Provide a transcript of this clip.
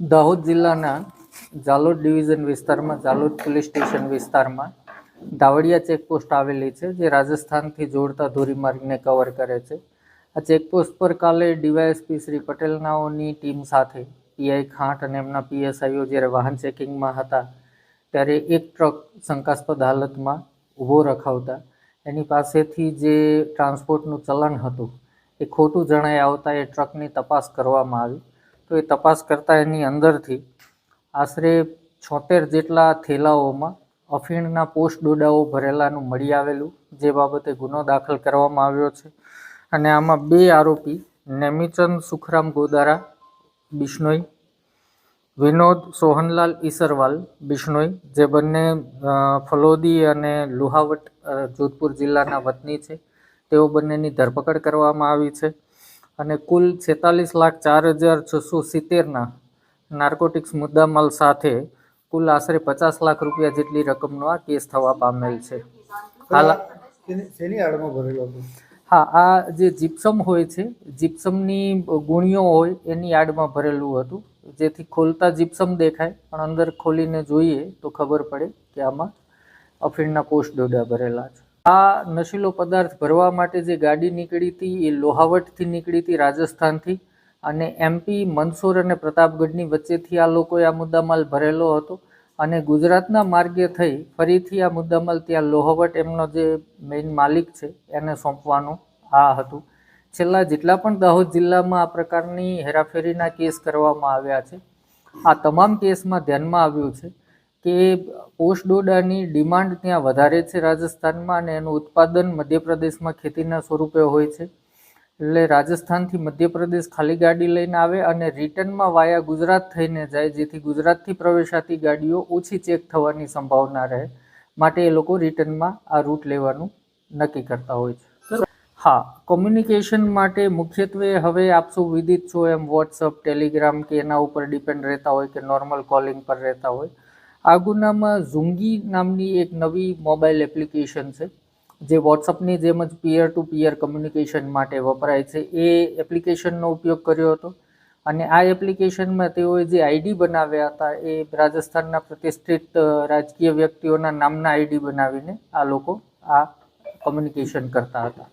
દાહોદ જિલ્લાના જાલોદ ડિવિઝન વિસ્તારમાં, Jhalod police station વિસ્તારમાં દાવડિયા ચેકપોસ્ટ આવેલી છે, જે રાજસ્થાનથી જોડતા ધોરીમાર્ગને કવર કરે છે. આ ચેકપોસ્ટ પર કાલે ડીવાયએસપી શ્રી પટેલનાઓની ટીમ સાથે પીઆઈ ખાંટ અને એમના પીએસઆઈઓ જ્યારે વાહન ચેકિંગમાં હતા, ત્યારે એક ટ્રક શંકાસ્પદ હાલતમાં ઊભો રખાવતા, એની પાસેથી જે ટ્રાન્સપોર્ટનું ચલણ હતું, એ ખોટું જણાઈ આવતા એ ટ્રકની તપાસ કરવામાં આવી. તો એ તપાસ કરતાં એની અંદરથી આશરે છોતેર જેટલા થેલાઓમાં અફીણના પોસ્ટ ડોડાઓ ભરેલાનું મળી આવેલું, જે બાબતે ગુનો દાખલ કરવામાં આવ્યો છે. અને આમાં બે આરોપી, નેમિચંદ સુખરામ ગોદારા, બિશ્નોઈ, વિનોદ સોહનલાલ ઈસરવાલ, બિશ્નોઈ, જે બંને ફલોદી અને લુહાવટ જોધપુર જિલ્લાના વતની છે. તેઓ બંનેની ધરપકડ કરવામાં આવી છે. અને કુલ છેતાલીસ લાખ ચાર હજાર છસો સિત્તેરના નાર્કોટિક્સ મુદ્દામાલ સાથે કુલ આશરે પચાસ લાખ રૂપિયા જેટલી રકમનો આ કેસ થવા પામેલ છે. હાલ હા આ જે જીપ્સમ હોય છે જીપ્સમની ગુણીઓ હોય એની આડમાં ભરેલું હતું જેથી ખોલતા જીપ્સમ દેખાય પણ અંદર ખોલીને જોઈએ તો ખબર પડે કે આમાં અફીણના કોષ ડોડા ભરેલા છે. આ નશીલો પદાર્થ ભરવા માટે જે ગાડી નીકળી હતી, એ લોહાવટથી નીકળી હતી રાજસ્થાનથી અને એમપી મંદસોર અને પ્રતાપગઢની વચ્ચેથી આ લોકોએ આ મુદ્દામાલ ભરેલો હતો અને ગુજરાતના માર્ગે થઈ ફરીથી આ મુદ્દામાલ ત્યાં લોહાવટ એમનો જે મેઇન માલિક છે, એને સોંપવાનું આ હતું. છેલ્લા જેટલા પણ દાહોદ જિલ્લામાં આ પ્રકારની હેરાફેરીના કેસ કરવામાં આવ્યા છે, આ તમામ કેસમાં ધ્યાનમાં આવ્યું છે. કે પોસ્ટ ડોડાની ડિમાન્ડ ત્યાં વધારે છે રાજસ્થાનમાં અને એનું ઉત્પાદન મધ્યપ્રદેશમાં ખેતીના સ્વરૂપે હોય છે. એટલે રાજસ્થાનથી મધ્યપ્રદેશ ખાલી ગાડી લઈને આવે અને રિટર્નમાં વાયા ગુજરાત થઈને જાય, જેથી ગુજરાતથી પ્રવેશાતી ગાડીઓ ઓછી ચેક થવાની સંભાવના રહે. માટે એ લોકો રિટર્નમાં આ રૂટ લેવાનું નક્કી કરતા હોય છે. હા, કોમ્યુનિકેશન માટે મુખ્યત્વે હવે આપ સૌ વિદિત છો એમ વોટ્સઅપ ટેલિગ્રામ કે એના ઉપર ડિપેન્ડ રહેતા હોય કે નોર્મલ કોલિંગ પર રહેતા હોય. આ ગુનામાં ઝુંગી નામની એક નવી મોબાઈલ એપ્લિકેશન છે, જે વોટ્સઅપની જેમ જ પિયર ટુ પિયર કમ્યુનિકેશન માટે વપરાય છે. એ એપ્લિકેશનનો ઉપયોગ કર્યો હતો અને આ એપ્લિકેશનમાં તેઓએ જે આઈડી બનાવ્યા હતા એ રાજસ્થાનના પ્રતિષ્ઠિત રાજકીય વ્યક્તિઓના નામના આઈડી બનાવીને આ લોકો આ કોમ્યુનિકેશન કરતા હતા.